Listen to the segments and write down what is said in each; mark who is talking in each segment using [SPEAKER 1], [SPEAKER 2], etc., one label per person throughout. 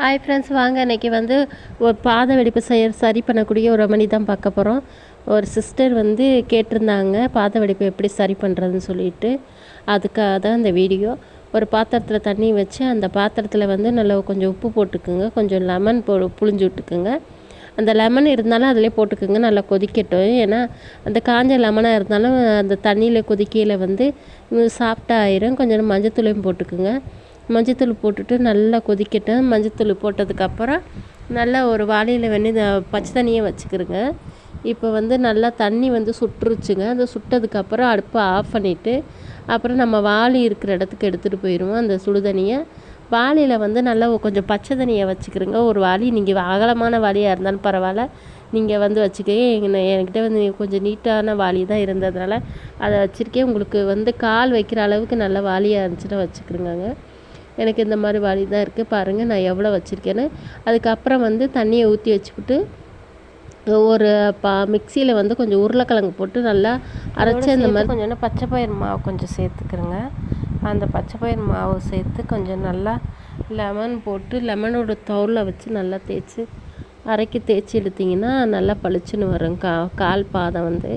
[SPEAKER 1] Hi friends வாங்க. இன்றைக்கி வந்து ஒரு பாத வெடிப்பு செய்ய சரி பண்ணக்கூடிய ஒரு மணி தான் பார்க்க போகிறோம் ஒரு சிஸ்டர் வந்து கேட்டிருந்தாங்க பாத வெடிப்பு எப்படி சரி பண்ணுறதுன்னு சொல்லிட்டு. அதுக்காக தான் இந்த வீடியோ ஒரு பாத்திரத்தில் தண்ணி வச்சு அந்த பாத்திரத்தில் வந்து நல்லா கொஞ்சம் உப்பு போட்டுக்குங்க. கொஞ்சம் லெமன் போ புழிஞ்சு விட்டுக்குங்க. அந்த லெமன் இருந்தாலும் அதிலே போட்டுக்கோங்க. நல்லா கொதிக்கட்டும். ஏன்னா அந்த காஞ்ச லெமனாக இருந்தாலும் அந்த தண்ணியில் கொதிக்கையில் வந்து சாஃப்டாக ஆயிரும். கொஞ்சம் மஞ்சத்தூளையும் போட்டுக்குங்க. மஞ்சத்தூள் போட்டுட்டு நல்லா கொதிக்கட்டும். மஞ்சத்தூள் போட்டதுக்கப்புறம் நல்லா ஒரு வாளியில் வந்து பச்சை தண்ணியை வச்சுக்கிருங்க. இப்போ வந்து நல்லா தண்ணி வந்து சுட்டுருச்சுங்க அது சுட்டதுக்கப்புறம் அடுப்பை ஆஃப் பண்ணிவிட்டு அப்புறம் நம்ம வாளி இருக்கிற இடத்துக்கு எடுத்துகிட்டு போயிடுவோம். அந்த சுடுதண்ணியை. வாளியில் வந்து நல்லா கொஞ்சம் பச்சை தண்ணியை வச்சுக்கிறோங்க ஒரு வாளி நீங்கள் அகலமான வாளியாக இருந்தாலும் பரவாயில்ல. நீங்கள் வந்து வச்சுக்கோங்க. என்கிட்ட வந்து கொஞ்சம் நீட்டான வாளி தான் இருந்ததுனால அதை வச்சுருக்கேன். உங்களுக்கு வந்து கால் வைக்கிற அளவுக்கு நல்ல வாளியாக இருந்துச்சுன்னா வச்சுக்கிறோங்க எனக்கு இந்த மாதிரி வாளி தான் இருக்குது பாருங்கள் நான் எவ்வளோ வச்சுருக்கேன்னு. அதுக்கப்புறம் வந்து தண்ணியை ஊற்றி வச்சுக்கிட்டு ஒரு பா மிக்சியில் வந்து கொஞ்சம் உருளைக்கிழங்கு போட்டு நல்லா அரைச்சி அந்த மாதிரி கொஞ்சம் பச்சை பயிர் மாவு கொஞ்சம் சேர்த்துக்கிறேங்க அந்த பச்சை பயிர் மாவு சேர்த்து கொஞ்சம் நல்லா லெமன் போட்டு லெமனோட தோலில் வச்சு நல்லா தேய்ச்சி அரைக்கி தேய்ச்சி எடுத்திங்கன்னா நல்லா பளிச்சுன்னு வரும். கா கால் பாதம் வந்து.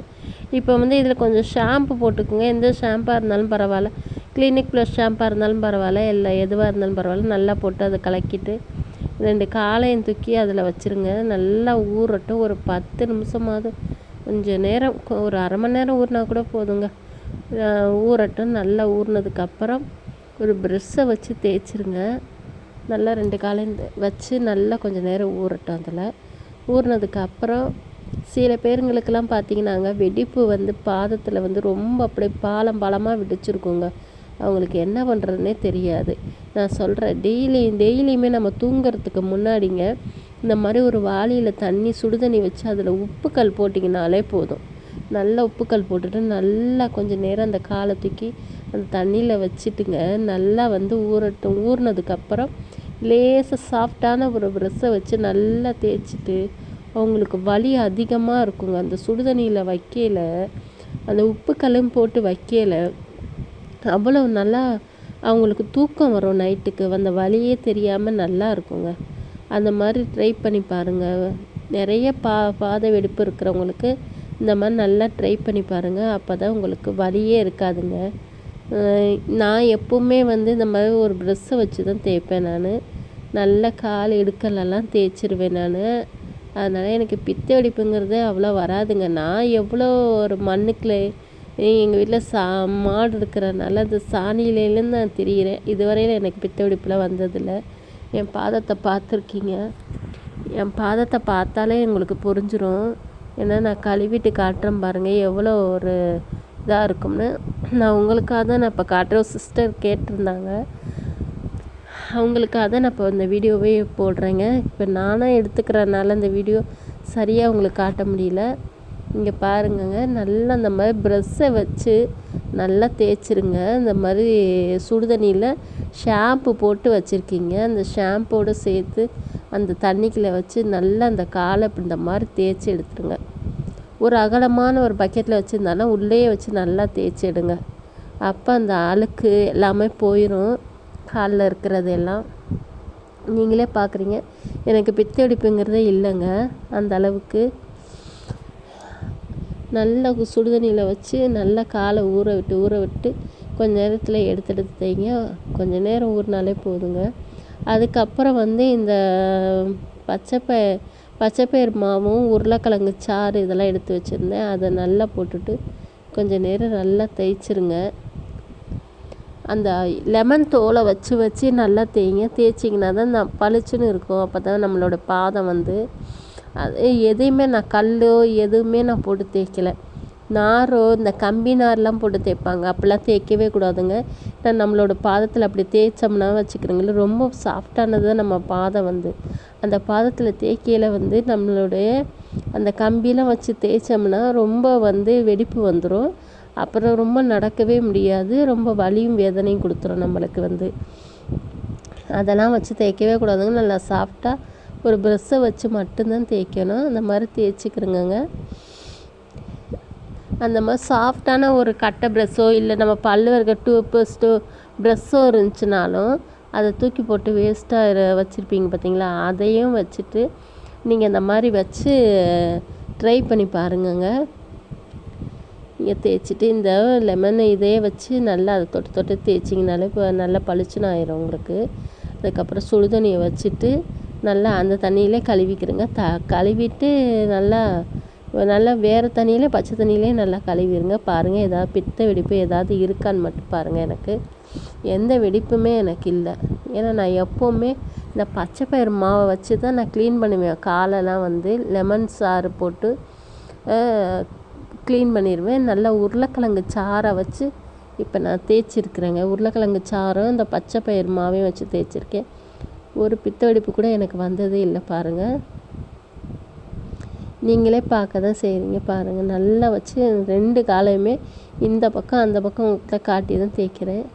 [SPEAKER 1] இப்போ வந்து இதில் கொஞ்சம் ஷாம்பு போட்டுக்கோங்க. எந்த ஷாம்பாக இருந்தாலும் பரவாயில்ல. கிளினிக் ப்ளஸ் ஷாம்பாக இருந்தாலும் பரவாயில்ல இல்லை எதுவாக இருந்தாலும் பரவாயில்ல. நல்லா போட்டு அதை கலக்கிட்டு ரெண்டு காளையும் தூக்கி அதில் வச்சுருங்க. நல்லா ஊறட்டும். ஒரு பத்து நிமிஷமாவது கொஞ்சம் நேரம் ஒரு அரை மணி நேரம் ஊறினா கூட போதுங்க. ஊறட்டும். நல்லா ஊறினதுக்கப்புறம் ஒரு ப்ரெஷ்ஷை வச்சு தேய்ச்சிருங்க. நல்லா ரெண்டு காலையும் வச்சு நல்லா கொஞ்சம் நேரம் ஊறட்டும் அதில். ஊறினதுக்கப்புறம் சில பேருங்களுக்கெல்லாம் பார்த்தீங்கன்னாங்க வெடிப்பு வந்து பாதத்தில் வந்து ரொம்ப அப்படியே பாலம் பாலமாக வெடிச்சிருக்குங்க. அவங்களுக்கு என்ன பண்ணுறதுனே தெரியாது. நான் சொல்கிறேன் டெய்லி டெய்லியுமே நம்ம தூங்குறதுக்கு முன்னாடிங்க இந்த மாதிரி ஒரு வாளியில் தண்ணி சுடுதண்ணி வச்சு அதில் உப்புக்கல் போட்டிங்கனாலே போதும். நல்லா உப்புக்கல் போட்டுட்டு நல்லா கொஞ்சம் நேரம் அந்த காலை தூக்கி அந்த தண்ணியில் வச்சுட்டுங்க நல்லா வந்து ஊறட்டும் ஊறினதுக்கப்புறம் லேசாக சாஃப்டான ஒரு ப்ரெஷ்ஷை வச்சு நல்லா தேய்ச்சிட்டு அவங்களுக்கு வலி அதிகமாக இருக்குங்க. அந்த சுடுதண்ணியில் வைக்கல அந்த உப்புக்கல்லும் போட்டு வைக்கல அவ்வளோ நல்லா அவங்களுக்கு தூக்கம் வரும் நைட்டுக்கு. அந்த வலியே தெரியாமல் நல்லா இருக்குங்க. அந்த மாதிரி ட்ரை பண்ணி பாருங்கள் நிறைய பா பாத வெடிப்பு இருக்கிறவங்களுக்கு இந்த மாதிரி நல்லா ட்ரை பண்ணி பாருங்கள் அப்போ தான் உங்களுக்கு வலியே இருக்காதுங்க. நான் எப்போவுமே வந்து இந்த மாதிரி ஒரு ப்ரெஷ்ஷை வச்சு தான் தேய்ப்பேன் நான். நல்ல கால் இடுக்கலெல்லாம் தேய்ச்சிருவேன் நான். அதனால் எனக்கு பித்த வெடிப்புங்கிறது அவ்வளோ வராதுங்க. நான் எவ்வளோ ஒரு மண்ணுக்குள்ளே எங்கள் வீட்டில் சா மாடு இருக்கிறனால அந்த சாணியிலேருந்து நான் திரியிறேன். இதுவரையில் எனக்கு பித்த வெடிப்புலாம் வந்ததில்லை. என் பாதத்தை பார்த்துருக்கீங்க. என் பாதத்தை பார்த்தாலே எங்களுக்கு புரிஞ்சிடும் ஏன்னா நான் கழுவிட்டு காட்டுறேன் பாருங்கள் எவ்வளோ ஒரு இதாக இருக்கும்னு. நான் உங்களுக்காக தான் நான் இப்போ காட்டுறேன். சிஸ்டர் கேட்டிருந்தாங்க. அவங்களுக்காக தான் நான் இப்போ இந்த வீடியோவே போடுறேங்க. இப்போ நானாக எடுத்துக்கிறனால இந்த வீடியோ சரியாக உங்களுக்கு காட்ட முடியல. இங்கே பாருங்கங்க நல்லா அந்த மாதிரி ப்ரெஷ்ஷை வச்சு நல்லா தேய்ச்சிருங்க. இந்த மாதிரி சுடுதண்ணியில் ஷாம்பு போட்டு வச்சுருக்கீங்க. அந்த ஷாம்போடு சேர்த்து அந்த தண்ணிக்குள்ளே வச்சு நல்லா அந்த காலை இந்த மாதிரி தேய்ச்சி எடுத்துருங்க. ஒரு அகலமான ஒரு பக்கெட்டில் வச்சுருந்தாலும் உள்ளேயே வச்சு நல்லா தேய்ச்சிடுங்க அப்போ அந்த அழுக்கு எல்லாமே போயிடும் காலில் இருக்கிறது எல்லாம். நீங்களே பார்க்குறீங்க எனக்கு பித்தடிப்புங்கிறதே இல்லைங்க. அந்த அளவுக்கு. நல்லா சுடுதண்ணியில் வச்சு நல்லா காலை ஊற விட்டு ஊற விட்டு கொஞ்ச நேரத்தில் எடுத்து எடுத்து தைங்க கொஞ்சம் நேரம் ஊறினாலே போதுங்க. அதுக்கப்புறம் வந்து இந்த பச்சைப்பய பச்சைப்பயிர் மாவும் உருளைக்கிழங்கு சாறு இதெல்லாம் எடுத்து வச்சுருந்தேன். அதை நல்லா போட்டுட்டு கொஞ்சம் நேரம் நல்லா தேய்ச்சிருங்க. அந்த லெமன் தோலை வச்சு வச்சு நல்லா தேய்ங்க. தேய்ச்சிங்கன்னா தான் நான் பளிச்சுன்னு இருக்கும். அப்போ தான் நம்மளோட பாதம் வந்து அது எதையுமே நான் கல்லோ எதுவுமே நான் போட்டு தேய்க்கலை. நாரோ இந்த கம்பி நார்லாம் போட்டு தேய்ப்பாங்க. அப்படிலாம் தேய்க்கவே கூடாதுங்க. ஏன்னா நம்மளோட பாதத்தில் அப்படி தேய்ச்சோம்னா வச்சுக்கிறோங்களே ரொம்ப சாஃப்டானது தான் நம்ம பாதம் வந்து. அந்த பாதத்தில் தேய்க்கையில் வந்து நம்மளுடைய அந்த கம்பிலாம் வச்சு தேய்ச்சோம்னா ரொம்ப வந்து வெடிப்பு வந்துடும் அப்புறம் ரொம்ப நடக்கவே முடியாது. ரொம்ப வலியும் வேதனையும் கொடுத்துரும் நம்மளுக்கு வந்து. அதெல்லாம் வச்சு தேய்க்கவே கூடாதுங்க. நல்லா சாஃப்டாக ஒரு ப்ரெஷ்ஷை வச்சு மட்டும்தான் தேய்க்கணும். அந்த மாதிரி தேய்ச்சிக்கிறோங்க அந்த மாதிரி சாஃப்டான ஒரு கட்டை ப்ரெஷ்ஷோ இல்லை நம்ம பல்லு இருக்க டூத் ப்ரெஷ்ஷோ இருந்துச்சுனாலும் அதை தூக்கி போட்டு வேஸ்ட்டாக வச்சுருப்பீங்க பார்த்தீங்களா? அதையும் வச்சுட்டு நீங்கள் இந்த மாதிரி வச்சு ட்ரை பண்ணி பாருங்கங்க. நீங்கள் தேய்ச்சிட்டு இந்த லெமன் இதே வச்சு நல்லா அதை தொட்டு தொட்டு தேய்ச்சிங்கனாலே இப்போ நல்லா பளிச்சுன்னு ஆயிரும் உங்களுக்கு. அதுக்கப்புறம் சுடுதண்ணியை வச்சுட்டு நல்லா அந்த தண்ணியிலே கழுவிக்கிறங்க த கழுவிட்டு நல்லா நல்லா வேறு தண்ணியிலே பச்சை தண்ணியிலே நல்லா கழுவிடுங்க பாருங்கள் ஏதாவது பித்த வெடிப்பு ஏதாவது இருக்கான்னு மட்டும் பாருங்கள் எனக்கு. எந்த வெடிப்புமே எனக்கு இல்லை. ஏன்னா நான் எப்போவுமே இந்த பச்சை பயிறு மாவை வச்சு தான் நான் க்ளீன் பண்ணுவேன். காலெல்லாம் வந்து லெமன் சாறு போட்டு க்ளீன் பண்ணிடுவேன் நல்லா உருளைக்கிழங்கு சாறை வச்சு இப்போ நான் தேய்ச்சிருக்கிறேங்க. உருளைக்கிழங்கு சாறும் இந்த பச்சை பயிறு மாவையும் வச்சு தேய்ச்சிருக்கேன். ஒரு பித்த வெடிப்பு கூட எனக்கு வந்ததே இல்லை பாருங்கள் நீங்களே பார்க்க தான் செய்கிறீங்க பாருங்கள் நல்லா வச்சு ரெண்டு காலையுமே இந்த பக்கம் அந்த பக்கம் உங்களை காட்டி தான் தேய்க்கிறேன்.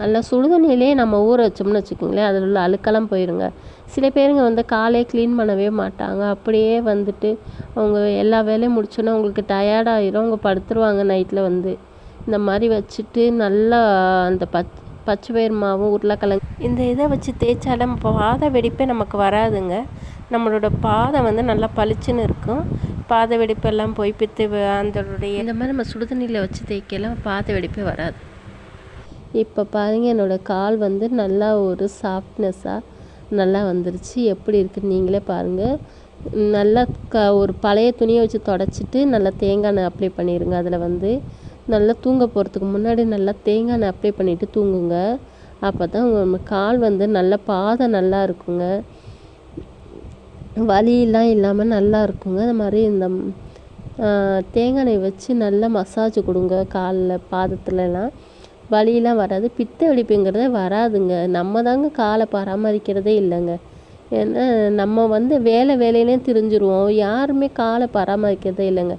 [SPEAKER 1] நல்லா சுடுதண்ணியிலே நம்ம ஊற வச்சோம்னு வச்சுக்கோங்களேன். அதில் உள்ள அழுக்கெல்லாம் போயிருங்க. சில பேருங்க வந்து காலையே க்ளீன் பண்ணவே மாட்டாங்க. அப்படியே வந்துட்டு அவங்க எல்லா வேலையும் முடிச்சோன்னே அவங்களுக்கு டயர்டாயிரும் அவங்க படுத்துருவாங்க நைட்டில் வந்து. இந்த மாதிரி வச்சுட்டு நல்லா அந்த பத் பச்சை பயிர் மாவும் உருளைக்கிழங்கு. இந்த இதை வச்சு தேய்ச்சாலும் பாத வெடிப்பே நமக்கு வராதுங்க. நம்மளோட பாதம் வந்து நல்லா பளிச்சுன்னு இருக்கும். பாத வெடிப்பெல்லாம் போய் பித்து அதனுடைய இந்த மாதிரி நம்ம சுடுதண்ணியில் வச்சு தேய்க்கலாம் பாத வெடிப்பே வராது. இப்போ பாருங்க என்னோடய கால் வந்து நல்லா ஒரு சாஃப்ட்னஸ்ஸாக நல்லா வந்துருச்சு. எப்படி இருக்குன்னு நீங்களே பாருங்கள் நல்லா க ஒரு பழைய துணியை வச்சு தொடச்சிட்டு நல்லா தேங்காய் அப்ளை பண்ணிடுங்க அதில் வந்து நல்லா தூங்க போகிறதுக்கு முன்னாடி நல்லா தேங்காய் எண்ணெய் அப்ளை பண்ணிவிட்டு தூங்குங்க. அப்போ தான் உங்கள் கால் வந்து நல்ல பாதம் நல்லா இருக்குங்க. வலியெல்லாம் இல்லாமல் நல்லா இருக்குங்க. அது மாதிரி இந்த தேங்காய் எண்ணெய் வச்சு நல்லா மசாஜ் கொடுங்க காலில் பாதத்துலலாம். வலியெல்லாம் வராது. பித்த வெடிப்புங்கிறதே வராதுங்க. நம்ம தாங்க காலை பராமரிக்கிறதே இல்லைங்க. ஏன்னா நம்ம வந்து வேலை வேலையிலே தெரிஞ்சிருவோம். யாருமே காலை பராமரிக்கிறதே இல்லைங்க.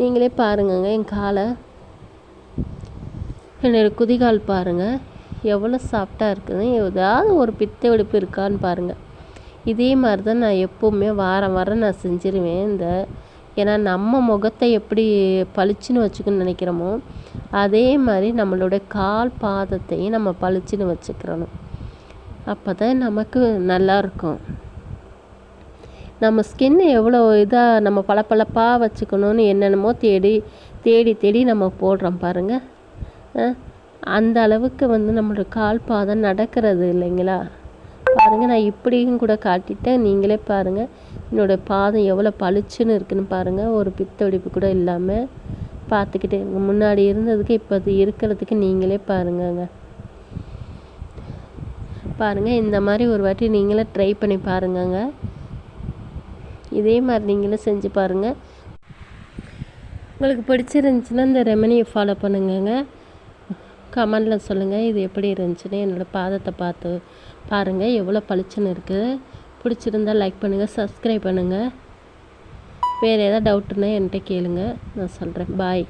[SPEAKER 1] நீங்களே பாருங்கங்க என் காலை. என்னோடய குதிகால் பாருங்கள் எவ்வளோ சாஃப்டாக இருக்குது. ஏதாவது ஒரு பித்த வெடிப்பு இருக்கான்னு பாருங்கள் இதே மாதிரி தான் நான் எப்போவுமே வாரம் வாரம் நான் செஞ்சிருவேன் இந்த ஏன்னா நம்ம முகத்தை எப்படி பளிச்சுன்னு வச்சுக்கணும்னு நினைக்கிறோமோ அதே மாதிரி நம்மளோட கால் பாதத்தையும் நம்ம பளிச்சுன்னு வச்சுக்கிறணும். அப்போ தான் நமக்கு நல்லாயிருக்கும் நம்ம ஸ்கின்னை எவ்வளோ இதாக நம்ம பளபளப்பாக வச்சுக்கணும்னு என்னென்னமோ தேடி தேடி தேடி நம்ம போடுறோம் பாருங்கள் அந்த அளவுக்கு வந்து நம்மளோட கால் பாதம் நடக்கிறது இல்லைங்களா? பாருங்கள் நான் இப்படியும் கூட காட்டிட்டேன். நீங்களே பாருங்கள் என்னோடய பாதம் எவ்வளோ பளிச்சுன்னு இருக்குன்னு பாருங்கள் ஒரு பித்த வெடிப்பு கூட இல்லாமல் பார்த்துக்கிட்டே இருங்க முன்னாடி இருந்ததுக்கு இப்போ அது இருக்கிறதுக்கு நீங்களே பாருங்கங்க. பாருங்கள் இந்த மாதிரி ஒரு வாட்டி நீங்களே ட்ரை பண்ணி பாருங்கங்க. இதே மாதிரி நீங்களும் செஞ்சு பாருங்கள் உங்களுக்கு பிடிச்சிருந்துச்சின்னா இந்த ரெமனியை ஃபாலோ பண்ணுங்கங்க. கமெண்டில் சொல்லுங்கள் இது எப்படி இருந்துச்சுன்னு என்னோடய பாதத்தை பார்த்து பாருங்கள் எவ்வளோ பளிச்சுன்னு இருக்குது பிடிச்சிருந்தா லைக் பண்ணுங்கள் சப்ஸ்கிரைப் பண்ணுங்கள் வேறு எதாவது டவுட்டுன்னா என்கிட்ட கேளுங்கள் நான் சொல்கிறேன் பாய்